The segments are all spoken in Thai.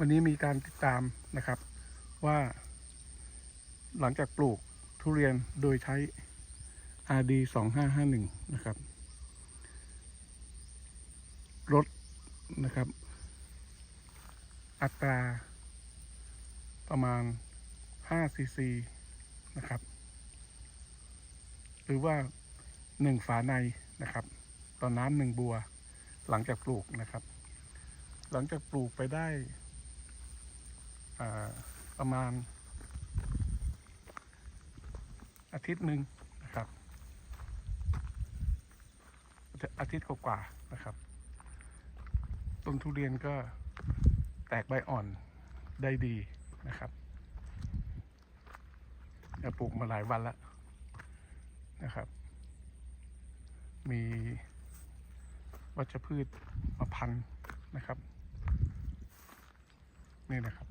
วันนี้มีการติดตามนะครับว่าหลังจากปลูกทุเรียนโดยใช้ RD 2551 นะครับลดนะครับ อัตราประมาณ5ซีซีนะครับ หรือว่า 1 ฝาในนะครับ ต่อน้ำหนึ่งบัว หลังจากปลูกนะครับ หลังจากปลูกไปได้ ประมาณ อาทิตย์หนึ่งนะครับ อาทิตย์กว่าๆนะครับ ต้นทุเรียนก็แตกใบอ่อนได้ดีนะครับเราปลูกมาหลายวันแล้วนะครับ มีวัชพืชมาพันนะครับ นี่นะครับ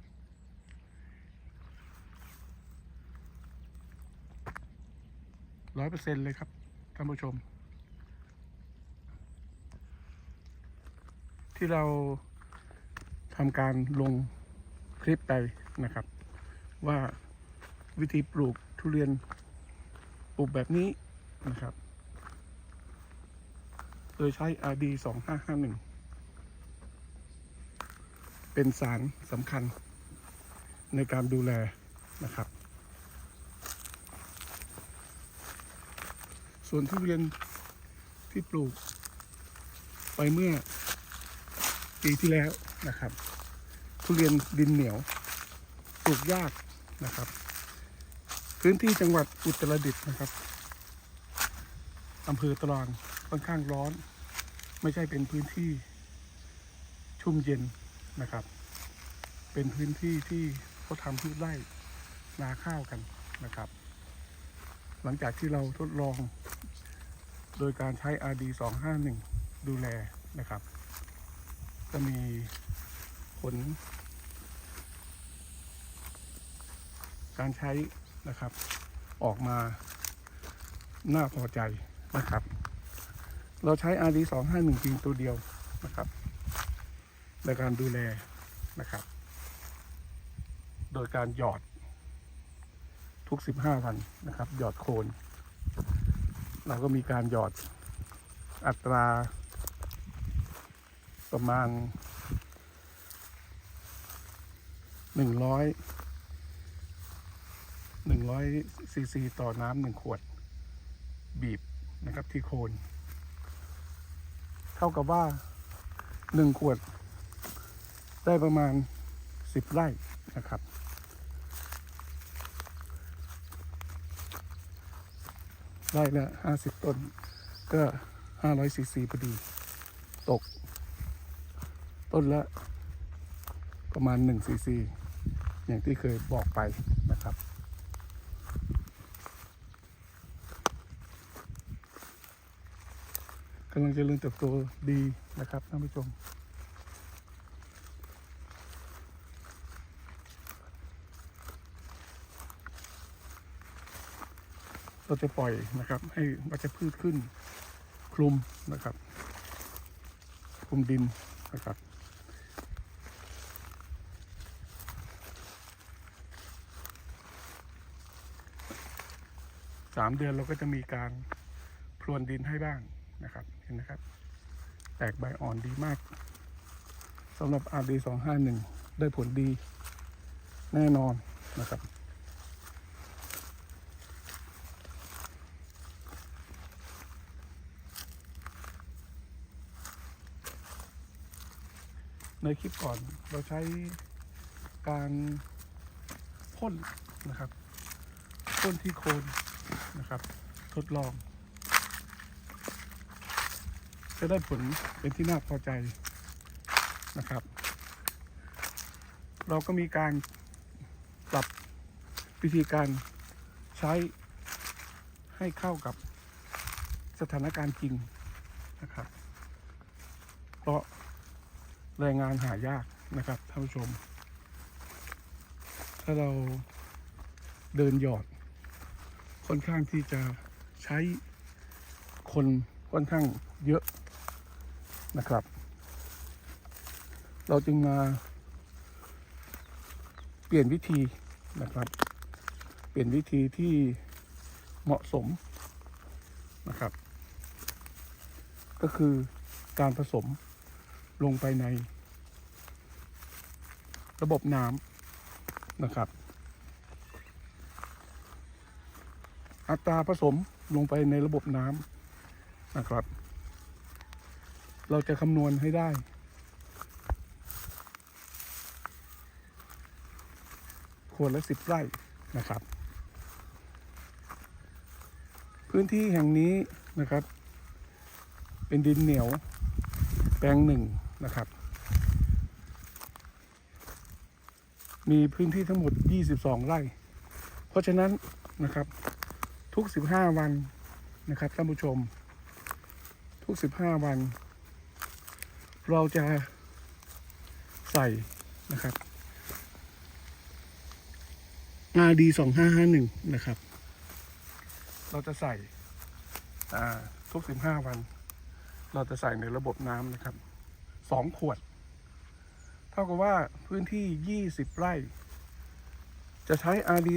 ร้อยเปอร์เซ็นเลยครับท่านผู้ชม ที่เราทำการลงคลิปไปนะครับ ว่าวิธีปลูกทุเรียนปลูกแบบนี้นะครับ โดยใช้ RD 2551 เป็นสารสำคัญในการดูแลนะครับ ส่วนทุเรียนที่ปลูก ไปเมื่อปีที่แล้วนะครับ ทุเรียนดินเหนียวปลูกยากนะครับ พื้นที่จังหวัดอุตรดิตถ์นะครับอำเภอตรอนค่อนข้างร้อน ไม่ใช่เป็นพื้นที่ชุ่มเย็นนะครับ เป็นพื้นที่ที่เขาทำพืชไร่นาข้าวกันนะครับ หลังจากที่เราทดลอง โดยการใช้ RD 251 ดูแลนะครับก็มีผล การใช้นะครับ ออกมาน่าพอใจนะครับ เราใช้ RD 251จริงตัวเดียวนะครับ ในการดูแลนะครับ โดยการหยอดทุก 15 วันนะครับ หยอดโคน เราก็มีการหยอดอัตราประมาณหนึ่งร้อยหนึ่งร้อยซีซีต่อน้ำหนึ่งขวดบีบนะครับที่โคน เท่ากับว่าหนึ่งขวด ได้ประมาณสิบไร่นะครับ ไร่ละห้าสิบต้น ก็ห้าร้อยซีซีพอดี ตก ต้นละ ประมาณหนึ่งซีซี อย่างที่เคยบอกไปนะครับ กำลังจะเริญเติบโตดีนะครับท่านผู้ชม เราจะปล่อยนะครับ ให้วัชพืชขึ้นคลุมนะครับ คลุมดินนะครับ สามเดือนเราก็จะมีการพรวนดินให้บ้างนะครับ เห็นนะครับ แตกใบอ่อนดีมากสำหรับ RD 251 ได้ผลดีแน่นอนนะครับ ในคลิปก่อนเราใช้การพ่นนะครับพ่นที่โคนนะครับ ทดลอง จะได้ผลเป็นที่น่าพอใจนะครับ เราก็มีการปรับวิธีการใช้ให้เข้ากับสถานการณ์จริงนะครับ เพราะ แรงงานหายากนะครับท่านผู้ชม ถ้าเราเดินหยอด ค่อนข้างที่จะใช้คนค่อนข้างเยอะนะครับ เราจึงมาเปลี่ยนวิธีนะครับ เปลี่ยนวิธีที่เหมาะสมนะครับ ก็คือการผสม ลงไปใน ระบบน้ำนะครับ อัตราผสมลงไปในระบบน้ำนะครับ เราจะคำนวณให้ได้ขวดละสิบไร่นะครับ พื้นที่แห่งนี้นะครับ เป็นดินเหนียว แปลงหนึ่ง นะครับ มีพื้นที่ทั้งหมด 22 ไร่ เพราะฉะนั้นนะครับ ทุก 15 วันนะครับท่านผู้ชม ทุก 15 วัน เราจะใส่นะครับ RD 2551 นะครับ เราจะใส่ทุก 15 วัน เราจะใส่ในระบบน้ำนะครับ 2ขวด เท่ากับว่าพื้นที่20ไร่ จะใช้ RD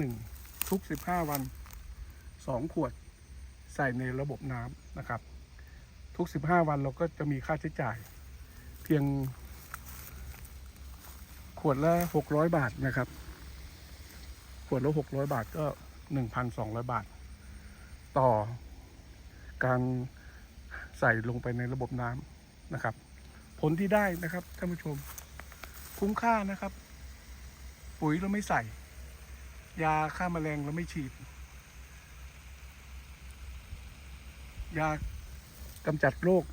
251 ทุก 15 วัน 2 ขวดใส่ในระบบน้ำนะครับ ทุก 15 วันเราก็จะมีค่าใช้จ่าย เพียง ขวดละ 600 บาทนะครับ ขวดละ 600 บาทก็ 1,200 บาท ต่อการใส่ลงไปในระบบน้ำนะครับ ผลที่ได้นะครับท่านผู้ชม คุ้มค่านะครับ ปุ๋ยเราไม่ใส่ ยาฆ่าแมลงเราไม่ฉีด ยากำจัดโรค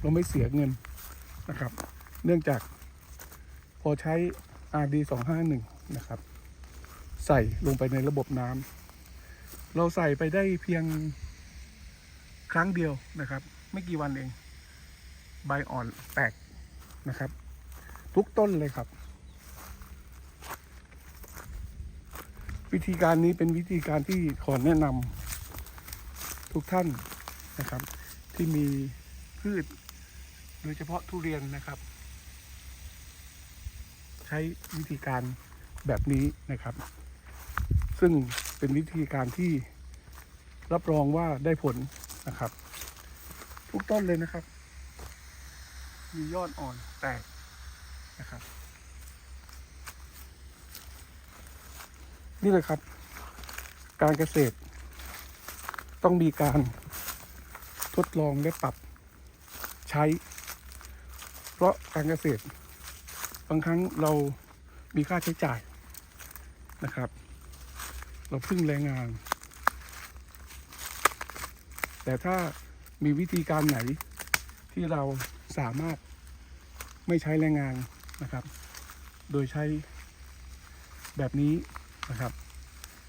เราไม่เสียเงินนะครับ เนื่องจากพอใช้ RD 251นะครับ ใส่ลงไปในระบบน้ำเราใส่ไปได้เพียงครั้งเดียวนะครับ ไม่กี่วันเอง ใบอ่อนแตกนะครับ ทุกต้นเลยครับ วิธีการนี้เป็นวิธีการที่ขอแนะนำทุกท่านนะครับ ที่มีพืชโดยเฉพาะทุเรียนนะครับ ใช้วิธีการแบบนี้นะครับ ซึ่งเป็นวิธีการที่รับรองว่าได้ผลนะครับ ทุกต้นเลยนะครับ มียอดอ่อนแตกนะครับ นี่เลยครับ การเกษตร ต้องมีการทดลองและปรับใช้ เพราะการเกษตร บางครั้งเรามีค่าใช้จ่ายนะครับ เราพึ่งแรงงาน แต่ถ้ามีวิธีการไหนที่เราสามารถ ไม่ใช้แรงงานนะครับ โดยใช้แบบนี้นะครับ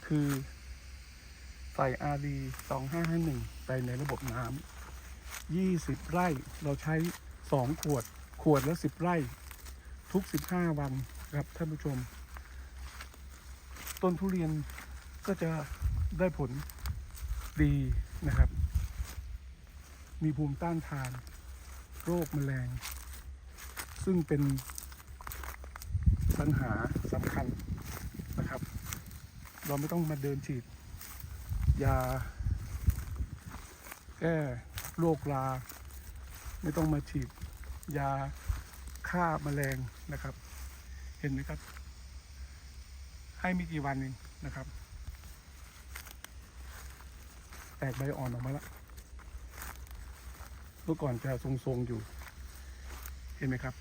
คือใส่ RD 2551 ไปในระบบน้ำ20 ไร่เราใช้ 2 ขวด ขวดละ 10 ไร่ ทุก 15 วันครับท่านผู้ชม ต้นทุเรียนก็จะได้ผลดีนะครับ มีภูมิต้านทาน โรคแมลง ซึ่งเป็นปัญหาสำคัญนะครับ เราไม่ต้องมาเดินฉีด ยาแก้โรคราไม่ต้องมาฉีด ยาฆ่าแมลงนะครับ เห็นไหมครับ ให้ไม่กี่วันเองนะครับ แตกใบอ่อนออกมาแล้วเมื่อก่อนจะทรงๆอยู่ เห็นไหมครับ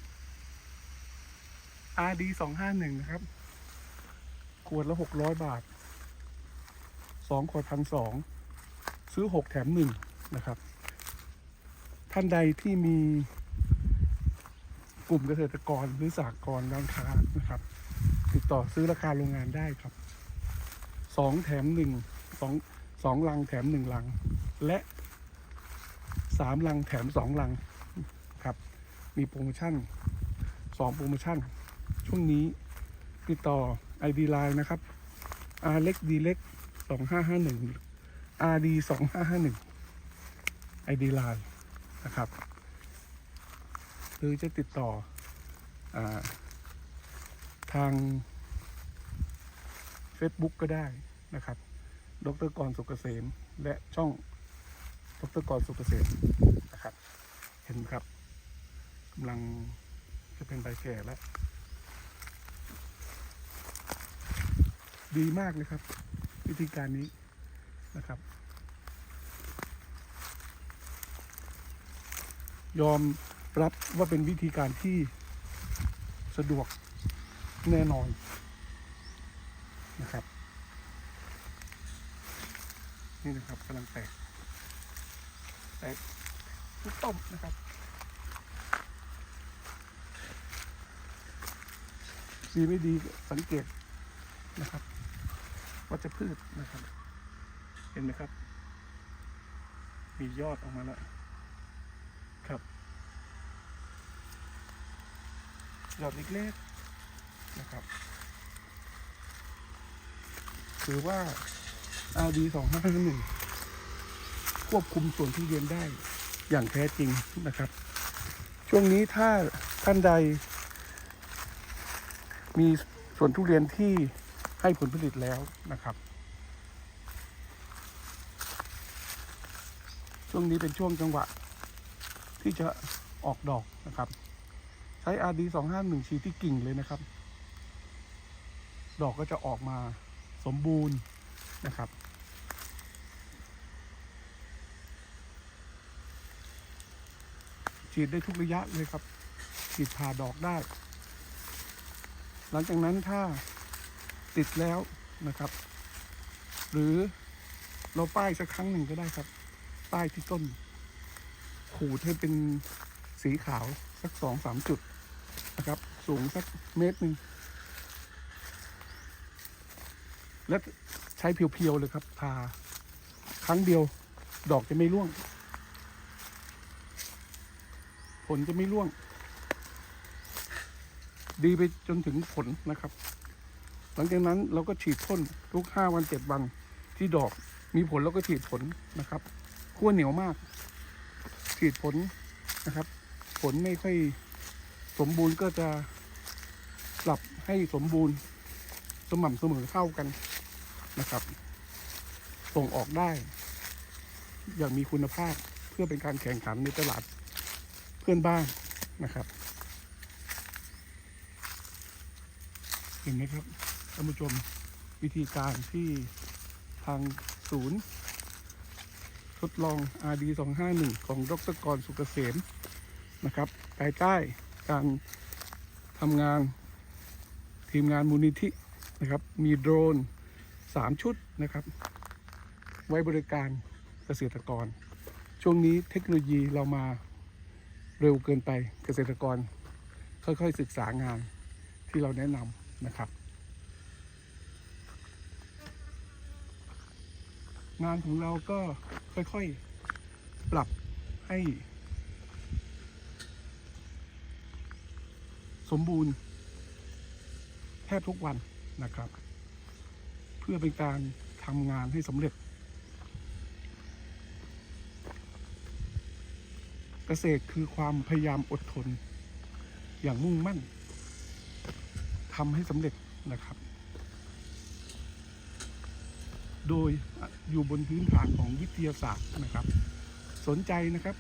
RD สองห้าหนึ่งนะครับ ขวดละหกร้อยบาทสองขวดพันสองซื้อหกแถมหนึ่งนะครับ ท่านใดที่มีกลุ่มเกษตรกรหรือสหกรณ์ร้านค้านะครับ ติดต่อซื้อราคาโรงงานได้ครับสองแถมหนึ่งสองสองลังแถมหนึ่งลัง และสามลังแถมสองลังครับ มีโปรโมชั่นสองโปรโมชั่น ช่วงนี้ติดต่อ ID Line นะครับ R เล็ก D เล็กสองห้าห้าหนึ่ง RD สองห้าห้าหนึ่ง ID Line นะครับ หรือจะติดต่ออทาง Facebook ก็ได้นะครับ ดรกรสุกเกษม และช่องดรกรสุกเกษมนะครับ เห็นครับกำลังจะเป็นใบแก่แล้ว ดีมากเลยครับ วิธีการนี้นะครับ ยอมรับว่าเป็นวิธีการที่สะดวกแน่นอนนะครับ นี่นะครับกำลังแตกแตกทุกต้มนะครับดีไม่ดีสังเกตนะครับ วัชพืชนะครับ เห็นไหมครับ มียอดออกมาแล้วครับยอดเล็กๆนะครับถือว่า RD 2 5 5 1ควบคุมส่วนที่เรียนได้อย่างแท้จริงนะครับ ช่วงนี้ถ้าท่านใด มีสวนทุเรียนที่ ให้ผลผลิตแล้วนะครับ ช่วงนี้เป็นช่วงจังหวะ ที่จะออกดอกนะครับ ใช้ RD 2 5 1ฉีดที่กิ่งเลยนะครับ ดอกก็จะออกมาสมบูรณ์นะครับฉีดได้ทุกระยะเลยครับฉีดผ่าดอกได้ หลังจากนั้นถ้า ติดแล้วนะครับ หรือเราป้ายสักครั้งหนึ่งก็ได้ครับ ป้ายที่ต้น ขูดให้เป็นสีขาวสักสองสามจุดนะครับ สูงสักเมตรหนึ่งและใช้เพียวๆเลยครับทาครั้งเดียว ดอกจะไม่ร่วง ผลจะไม่ร่วง ดีไปจนถึงผลนะครับ หลังจากนั้นเราก็ฉีดพ่นทุกห้าวันเจ็ดวันที่ดอกมีผลเราก็ฉีดผลนะครับขั้วเหนียวมาก ฉีดผลนะครับ ผลไม่ค่อยสมบูรณ์ก็จะปรับให้สมบูรณ์สม่ำเสมอเท่ากันนะครับ ส่งออกได้ อย่างมีคุณภาพเพื่อเป็นการแข่งขันในตลาดเพื่อนบ้านนะครับ เห็นไหมครับ ท่านผู้ชมวิธีการที่ทางศูนย์ ทดลอง RD 251 ของดรกรสุกเกษมนะครับภายใต้การทำงานทีมงานมูลนิธินะครับ มีโดรน 3 ชุดนะครับ ไว้บริการเกษตรกร ช่วงนี้เทคโนโลยีเรามาเร็วเกินไปเกษตรกร ค่อยๆศึกษางานที่เราแนะนำนะครับ งานของเราก็ค่อยๆ ปรับให้ สมบูรณ์ แทบทุกวันนะครับ เพื่อเป็นการทำงานให้สำเร็จ เกษตรคือความพยายามอดทน อย่างมุ่งมั่นทำให้สำเร็จนะครับ โดยอยู่บนพื้นฐานของวิทยาศาสตร์นะครับ สนใจนะครับ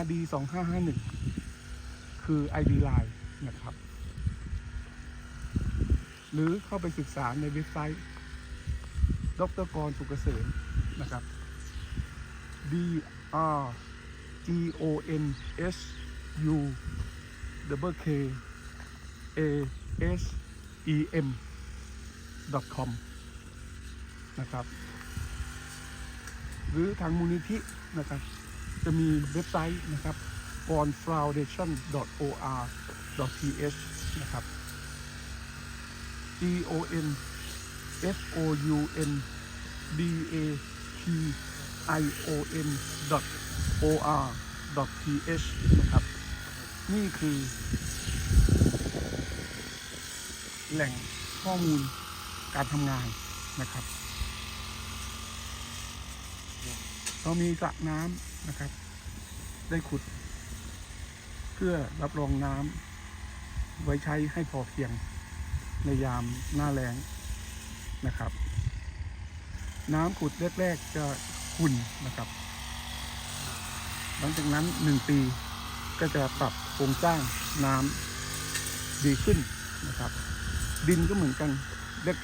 RD 2551คือ ID Line นะครับ หรือเข้าไปศึกษาในเว็บไซต์ ดรกรสุกเกษมนะครับ D R G O N S U W K A S E M com นะครับ หรือทางมูลนิธินะครับ จะมีเว็บไซต์นะครับ on foundation or th นะครับ g o n f o u n d a t i o n o r th นะครับ นี่คือ แหล่งข้อมูลการทำงานนะครับ เรามีสระน้ำนะครับ ได้ขุด เพื่อรับรองน้ำไว้ใช้ให้พอเพียงในยามหน้าแล้งนะครับ น้ำขุดแรกๆจะขุ่นนะครับ หลังจากนั้นหนึ่งปีก็จะปรับโครงสร้างน้ำดีขึ้นนะครับ ดินก็เหมือนกัน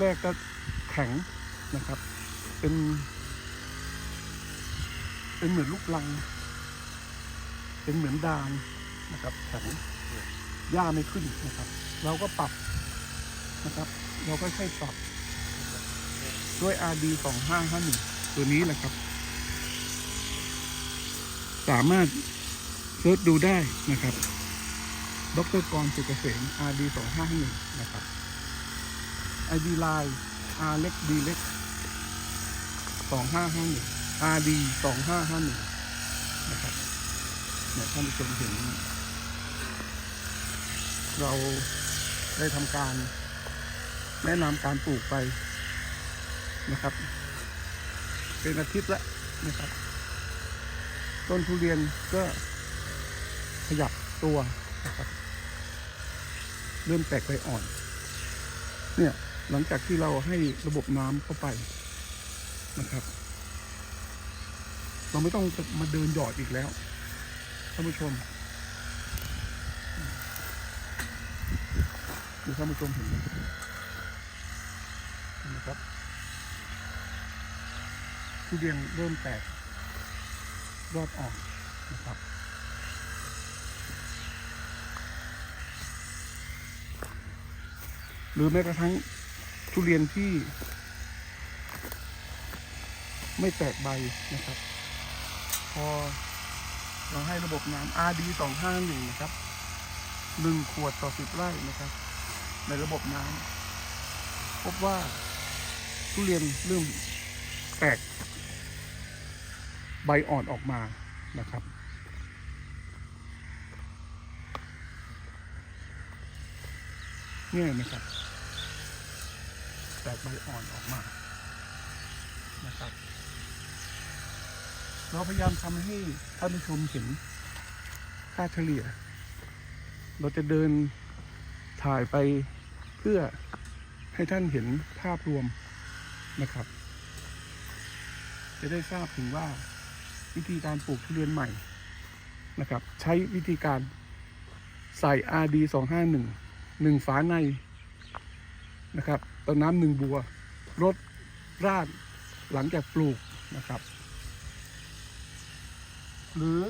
แรกๆก็แข็งนะครับ เป็น เป็นเหมือนลูกลัง เป็นเหมือนดานนะครับแข็งหญ้าไม่ขึ้นนะครับ เราก็ปรับนะครับ เราก็ค่อยปรับ ด้วย RD 2551ตัวนี้แหละครับ สามารถเซิร์ชดูได้นะครับ ดรกรสุกเกษม RD 2551นะครับ ID Line R เล็ก D เล็ก2551 RD 2551นะครับเนี่ยท่านผู้ชมเห็น เราได้ทำการแนะนำการปลูกไปนะครับ เป็นอาทิตย์ละนะครับ ต้นทุเรียนก็ขยับตัวนะครับเริ่มแตกใบอ่อน เนี่ยหลังจากที่เราให้ระบบน้ำเข้าไปนะครับ เราไม่ต้องมาเดินหยอดอีกแล้วท่านผู้ชมดูท่านผู้ชมเห็นไหมนไหมครับทุเรียนเริ่มแตกยอดออนนะครับหรือแม้กระทั่งทุเรียนที่ไม่แตกใบนะครับ เราให้ระบบน้ำ RD 251นะครับหนึ่งขวดต่อสิบไร่นะครับ ในระบบน้ำพบว่าทุเรียนเริ่มแตก ใบอ่อนออกมานะครับ เนี่ยนะครับ แตกใบอ่อนออกมานะครับ เราพยายามทำให้ท่านผู้ชมเห็นค่าเฉลี่ย เราจะเดินถ่ายไปเพื่อให้ท่านเห็นภาพรวมนะครับ จะได้ทราบถึงว่าวิธีการปลูกทุเรียนใหม่นะครับ ใช้วิธีการใส่ RD 251หนึ่งฝาในนะครับต่อน้ำหนึ่งบัวรดราดหลังจากปลูกนะครับ หรือ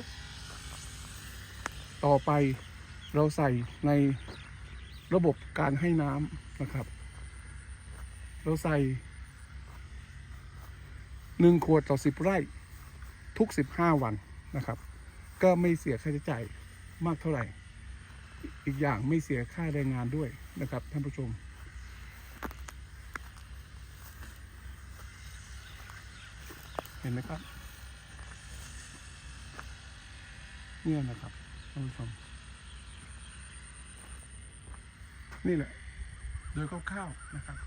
ต่อไปเราใส่ในระบบการให้น้ำนะครับ เราใส่หนึ่งขวดต่อสิบไร่ ทุกสิบห้าวันนะครับ ก็ไม่เสียค่าใช้จ่ายมากเท่าไหร่ อีกอย่างไม่เสียค่าแรงงานด้วยนะครับ ท่านผู้ชม เห็นไหมครับ เนี่ยนะครับท่านผู้ชมนี่แหละ โดยคร่าวๆนะครับ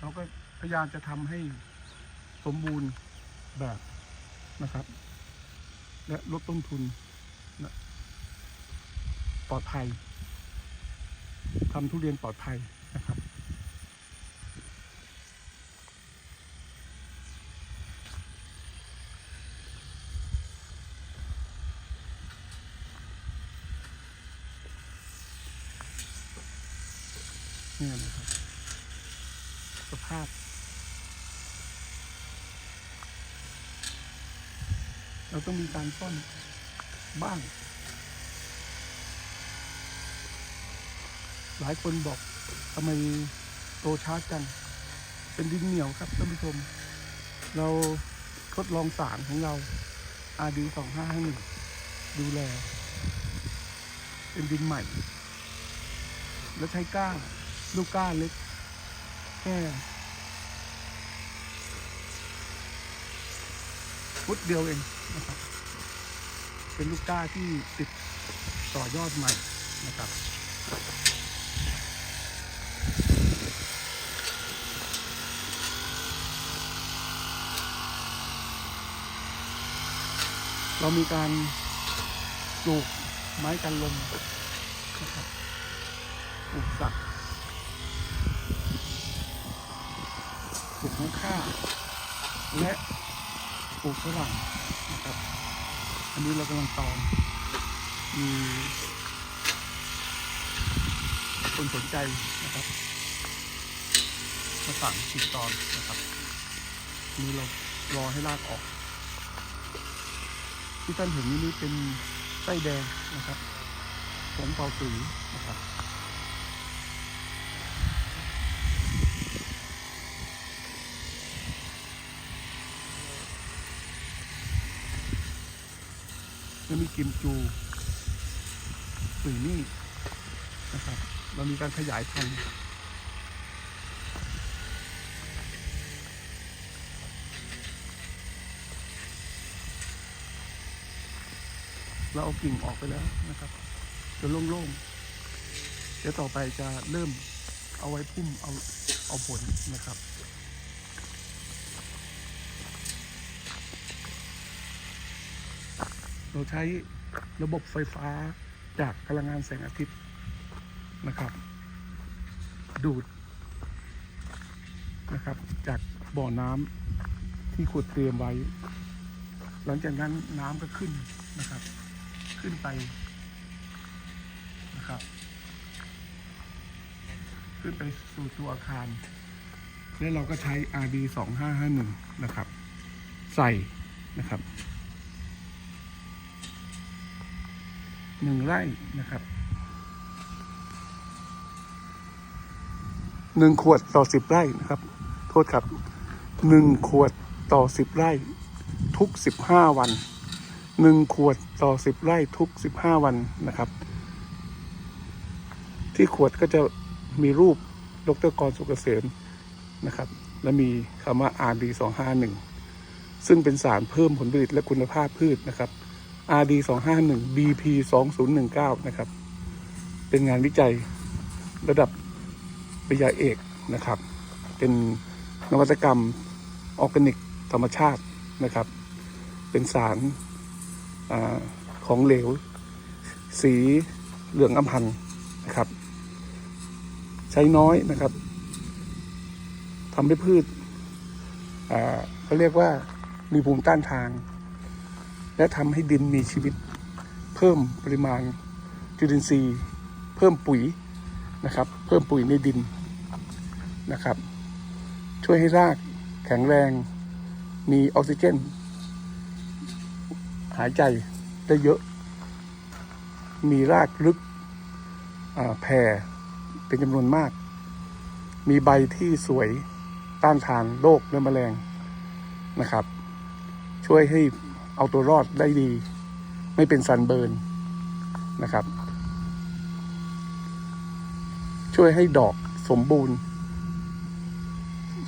เราก็พยายามจะทำให้สมบูรณ์แบบนะครับ และลดต้นทุนและปลอดภัยทำทุเรียนปลอดภัยนะครับ เนี่ยนะครับ สภาพ เรา ต้องมีการซ่อนบ้าง หลายคนบอกทำไมโตช้าจัง เป็นดินเหนียวครับท่านผู้ชม เราทดลองสารของเรา RD 2551ดูแล เป็นดินใหม่ แล้วใช้ก้าลูกก้าเล็กแค่ฟุตเดียวเอง นะครับ เป็นลูกก้าที่ติดต่อยอดใหม่นะครับเรามีการปลูกไม้กันลมนะครับปลูกสัตว์ปลูกน้ำข้า และปลูกฝรั่ง นะครับ อันนี้เรากำลังตอนมีคนสนใจนะครับมาสั่งติดตอนนะครับนี้เรารอให้รากออก ที่ท่านเห็นนี่นี่เป็นไส้แดงนะครับผงเปาสีนะครับ มีกิมจูสุยนี่นะครับ เรามีการขยายพันธุ์เราเอากิ่งออกไปแล้วนะครับจะโล่งๆ เดี๋ยวต่อไปจะเริ่มเอาไว้พุ่มเอาเอาผลนะครับ เราใช้ระบบไฟฟ้าจากพลังงานแสงอาทิตย์นะครับ ดูดนะครับ จากบ่อน้ำที่ขุดเตรียมไว้ หลังจากนั้นน้ำก็ขึ้นนะครับ ขึ้นไปนะครับ ขึ้นไปสู่ตัวอาคาร แล้วเราก็ใช้ RD 2551 นะครับ ใส่นะครับ หนึ่งไร่นะครับหนึ่งขวดต่อสิบไร่นะครับ โทษครับหนึ่งขวดต่อสิบไร่ ทุกสิบห้าวันหนึ่งขวดต่อสิบไร่ทุกสิบห้าวันนะครับ ที่ขวดก็จะมีรูปดรกรสุกเกษมนะครับ และมีคำว่า RD 251ซึ่งเป็นสารเพิ่มผลผลิตและคุณภาพพืชนะครับ RD 251 BP 2019นะครับ เป็นงานวิจัยระดับปริญญาเอกนะครับ เป็นนวัตกรรมออร์แกนิกธรรมชาตินะครับ เป็นสารอาของเหลว สีเหลืองอำพันนะครับ ใช้น้อยนะครับทำให้พืชเขาเรียกว่ามีภูมิต้านทาน และทำให้ดินมีชีวิต เพิ่มปริมาณจุลินทรีย์ เพิ่มปุ๋ยนะครับ เพิ่มปุ๋ยในดินนะครับ ช่วยให้รากแข็งแรง มีออกซิเจน หายใจได้เยอะ มีรากลึกแผ่เป็นจำนวนมาก มีใบที่สวยต้านทานโรคและแมลงนะครับ ช่วยให้ เอาตัวรอดได้ดี ไม่เป็นซันเบิร์นนะครับ ช่วยให้ดอกสมบูรณ์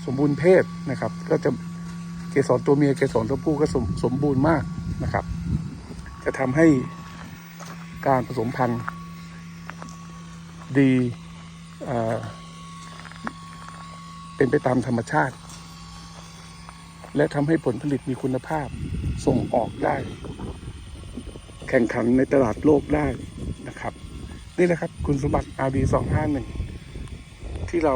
สมบูรณ์เพศนะครับ ก็จะเกสรตัวเมียเกสรตัวผู้ก็สมสมบูรณ์มากนะครับ จะทำให้การผสมพันธุ์ดีเอ่อเป็นไปตามธรรมชาติ และทำให้ผลผลิตมีคุณภาพส่งออกได้ แข่งขันในตลาดโลกได้นะครับ นี่แหละครับคุณสมบัติ RD 251 ที่เรา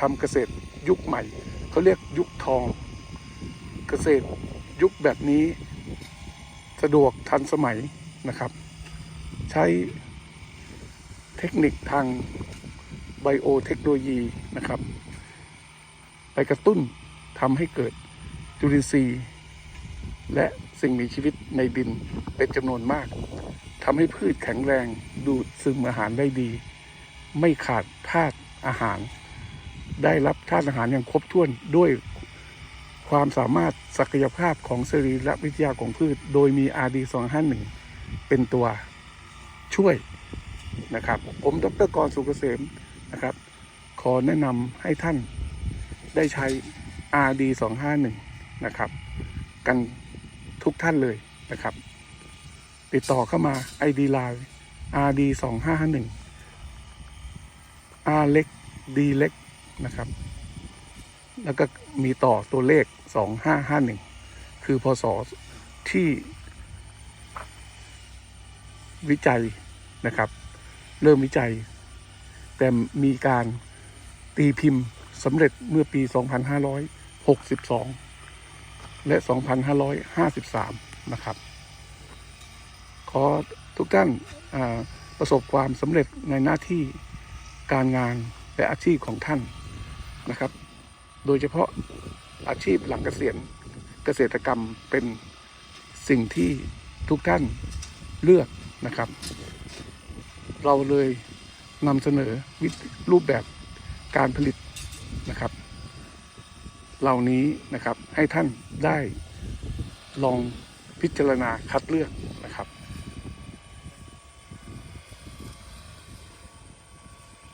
ทำเกษตรยุคใหม่ เขาเรียกยุคทอง เกษตรยุคแบบนี้ สะดวกทันสมัยนะครับ ใช้เทคนิคทางไบโอเทคโนโลยีนะครับ ไปกระตุ้นทำให้เกิด จุลินทรีย์ และสิ่งมีชีวิตในดินเป็นจำนวนมากทำให้พืชแข็งแรงดูดซึมอาหารได้ดี ไม่ขาดธาตุอาหาร ได้รับธาตุอาหารอย่างครบถ้วนด้วยความสามารถศักยภาพของสรีรวิทยาของพืช โดยมี RD 251 เป็นตัวช่วยนะครับ ผมดรกรสุกเกษมนะครับ ขอแนะนำให้ท่านได้ใช้ RD 251 นะครับ กันทุกท่านเลยนะครับ ติดต่อเข้ามา ID Line RD 2551 R เล็ก D เล็กนะครับ แล้วก็มีต่อตัวเลข 2551 คือพศที่วิจัยนะครับ เริ่มวิจัย แต่มีการตีพิมพ์สำเร็จเมื่อปี 2562 และ 2553 นะครับ ขอทุกท่านประสบความสำเร็จในหน้าที่การงานและอาชีพของท่านนะครับ โดยเฉพาะอาชีพหลังเกษียณเกษตรกรรมเป็นสิ่งที่ทุกท่านเลือกนะครับ เราเลยนำเสนอวิรูปแบบการผลิตนะครับ เหล่านี้นะครับให้ท่านได้ลองพิจารณาคัดเลือกนะครับ